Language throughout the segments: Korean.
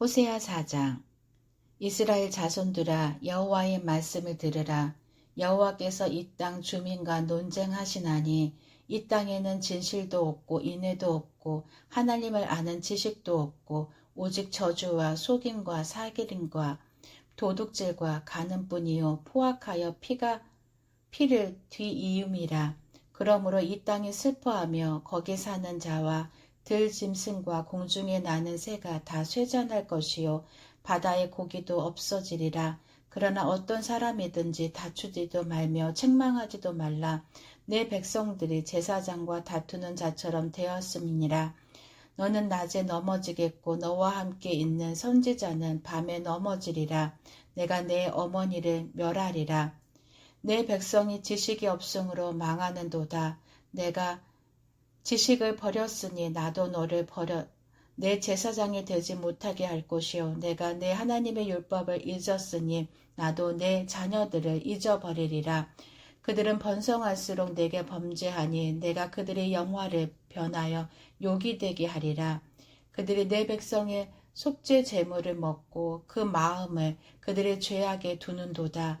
호세아 4장 이스라엘 자손들아 여호와의 말씀을 들으라. 여호와께서 이 땅 주민과 논쟁하시나니 이 땅에는 진실도 없고 인애도 없고 하나님을 아는 지식도 없고 오직 저주와 속임과 사기림과 도둑질과 가는뿐이요 포악하여 피가 피를 뒤이음이라. 그러므로 이 땅이 슬퍼하며 거기 사는 자와 들 짐승과 공중에 나는 새가 다 쇠잔할 것이요. 바다의 고기도 없어지리라. 그러나 어떤 사람이든지 다투지도 말며 책망하지도 말라. 내 백성들이 제사장과 다투는 자처럼 되었음이니라. 너는 낮에 넘어지겠고 너와 함께 있는 선지자는 밤에 넘어지리라. 내가 내 어머니를 멸하리라. 내 백성이 지식이 없음으로 망하는도다. 내가 지식을 버렸으니 나도 너를 버려. 내 제사장이 되지 못하게 할 것이요. 내가 내 하나님의 율법을 잊었으니 나도 내 자녀들을 잊어버리리라. 그들은 번성할수록 내게 범죄하니 내가 그들의 영화를 변하여 욕이 되게 하리라. 그들이 내 백성의 속죄 제물을 먹고 그 마음을 그들의 죄악에 두는도다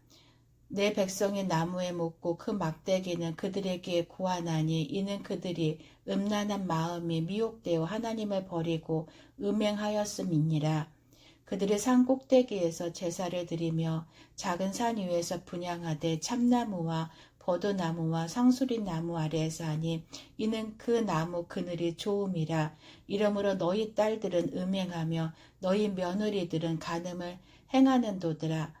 내 백성이 나무에 묻고 그 막대기는 그들에게 구하나니 이는 그들이 음란한 마음이 미혹되어 하나님을 버리고 음행하였음이니라. 그들의 산 꼭대기에서 제사를 드리며 작은 산 위에서 분양하되 참나무와 버드나무와 상수리 나무 아래에서 하니 이는 그 나무 그늘이 좋음이라 이러므로 너희 딸들은 음행하며 너희 며느리들은 간음을 행하는 도더라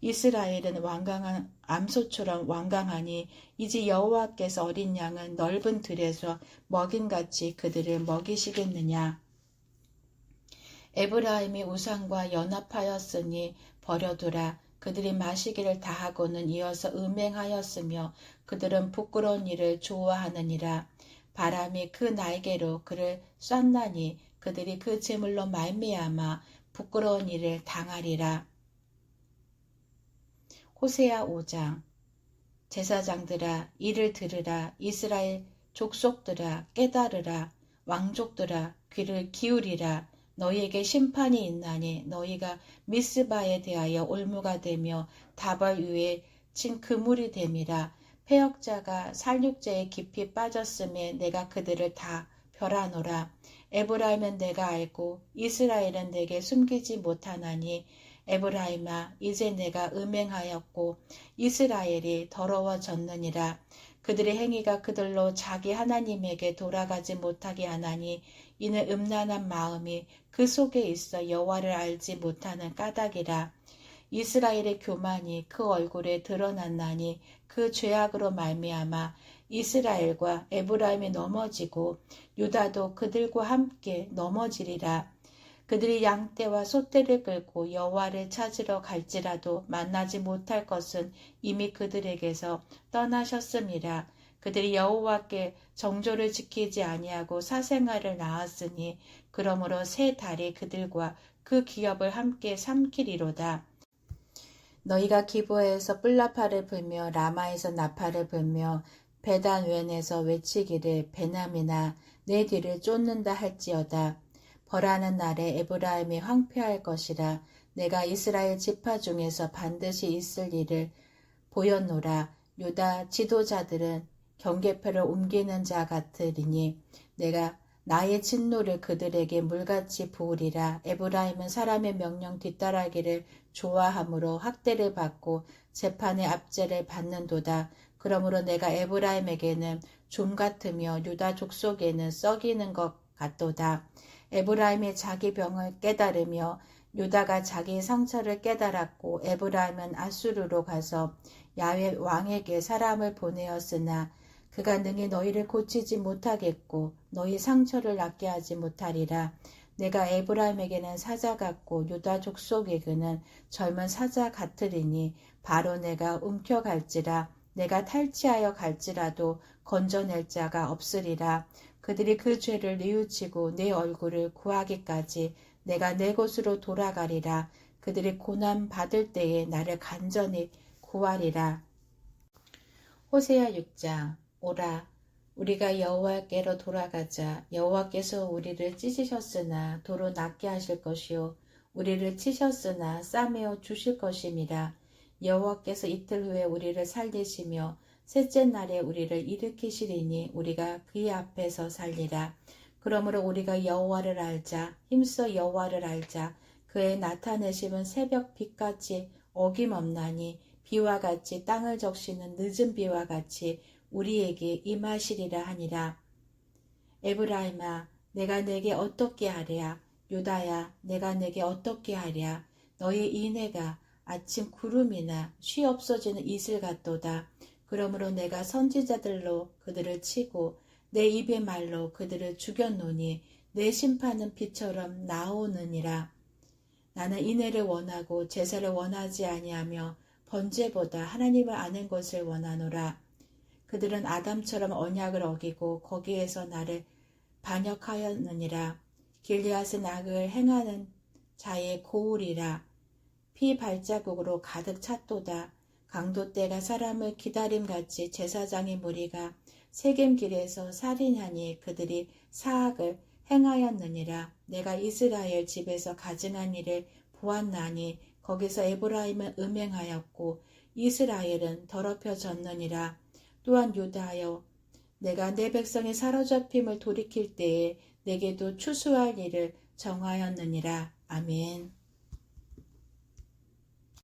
이스라엘은 완강한 암소처럼 완강하니 이제 여호와께서 어린 양은 넓은 들에서 먹인같이 그들을 먹이시겠느냐? 에브라임이 우상과 연합하였으니 버려두라. 그들이 마시기를 다하고는 이어서 음행하였으며 그들은 부끄러운 일을 좋아하느니라. 바람이 그 날개로 그를 쐈나니 그들이 그 제물로 말미암아 부끄러운 일을 당하리라 호세아 5장 제사장들아 이를 들으라 이스라엘 족속들아 깨달으라 왕족들아 귀를 기울이라. 너희에게 심판이 있나니 너희가 미스바에 대하여 올무가 되며 다발 위에 친 그물이 됨이라. 폐역자가 살육제에 깊이 빠졌음에 내가 그들을 다 벼라노라. 에브라임은 내가 알고 이스라엘은 내게 숨기지 못하나니 에브라임아 이제 내가 음행하였고 이스라엘이 더러워졌느니라. 그들의 행위가 그들로 자기 하나님에게 돌아가지 못하게 하나니 이는 음란한 마음이 그 속에 있어 여호와를 알지 못하는 까닭이라. 이스라엘의 교만이 그 얼굴에 드러났나니 그 죄악으로 말미암아 이스라엘과 에브라임이 넘어지고 유다도 그들과 함께 넘어지리라 그들이 양떼와 소떼를 끌고 여호와를 찾으러 갈지라도 만나지 못할 것은 이미 그들에게서 떠나셨음이라 그들이 여호와께 정조를 지키지 아니하고 사생활을 낳았으니 그러므로 새 달이 그들과 그 기업을 함께 삼키리로다. 너희가 기부에서 뿔나파를 불며 라마에서 나파를 불며 배단 웬에서 외치기를 베남이나 내 뒤를 쫓는다 할지어다. 벌하는 날에 에브라임이 황폐할 것이라 내가 이스라엘 지파 중에서 반드시 있을 일을 보였노라 유다 지도자들은 경계표를 옮기는 자 같으리니 내가 나의 진노를 그들에게 물같이 부으리라. 에브라임은 사람의 명령 뒤따라기를 좋아함으로 학대를 받고 재판의 압제를 받는도다. 그러므로 내가 에브라임에게는 좀 같으며 유다 족속에는 썩이는 것 같도다. 에브라임이 자기 병을 깨달으며 유다가 자기 상처를 깨달았고 에브라임은 아수르로 가서 야외 왕에게 사람을 보내었으나 그가 능히 너희를 고치지 못하겠고 너희 상처를 낫게 하지 못하리라. 내가 에브라임에게는 사자 같고 유다 족속에게는 젊은 사자 같으리니 바로 내가 움켜갈지라 내가 탈취하여 갈지라도 건져낼 자가 없으리라. 그들이 그 죄를 뉘우치고 내 얼굴을 구하기까지 내가 내 곳으로 돌아가리라. 그들이 고난 받을 때에 나를 간절히 구하리라. 호세아 6장 오라 우리가 여호와께로 돌아가자 여호와께서 우리를 찢으셨으나 도로 낫게 하실 것이요 우리를 치셨으나 싸매어 주실 것임이라 여호와께서 이틀 후에 우리를 살리시며 셋째 날에 우리를 일으키시리니 우리가 그의 앞에서 살리라 그러므로 우리가 여호와를 알자 힘써 여호와를 알자 그의 나타내심은 새벽 빛같이 어김없나니 비와 같이 땅을 적시는 늦은 비와 같이 우리에게 임하시리라 하니라. 에브라임아, 내가 내게 어떻게 하랴? 유다야, 내가 내게 어떻게 하랴? 너의 인애가 아침 구름이나 쉬 없어지는 이슬 같도다. 그러므로 내가 선지자들로 그들을 치고 내 입의 말로 그들을 죽였노니 내 심판은 비처럼 나오느니라. 나는 인애를 원하고 제사를 원하지 아니하며 번제보다 하나님을 아는 것을 원하노라. 그들은 아담처럼 언약을 어기고 거기에서 나를 반역하였느니라. 길리앗은 악을 행하는 자의 고울이라. 피 발자국으로 가득 찼도다. 강도 때가 사람을 기다림같이 제사장의 무리가 세겜 길에서 살인하니 그들이 사악을 행하였느니라. 내가 이스라엘 집에서 가증한 일을 보았나니 거기서 에브라임은 음행하였고 이스라엘은 더럽혀졌느니라. 또한 유다여 내가 내 백성의 사로잡힘을 돌이킬 때에 내게도 추수할 일을 정하였느니라. 아멘.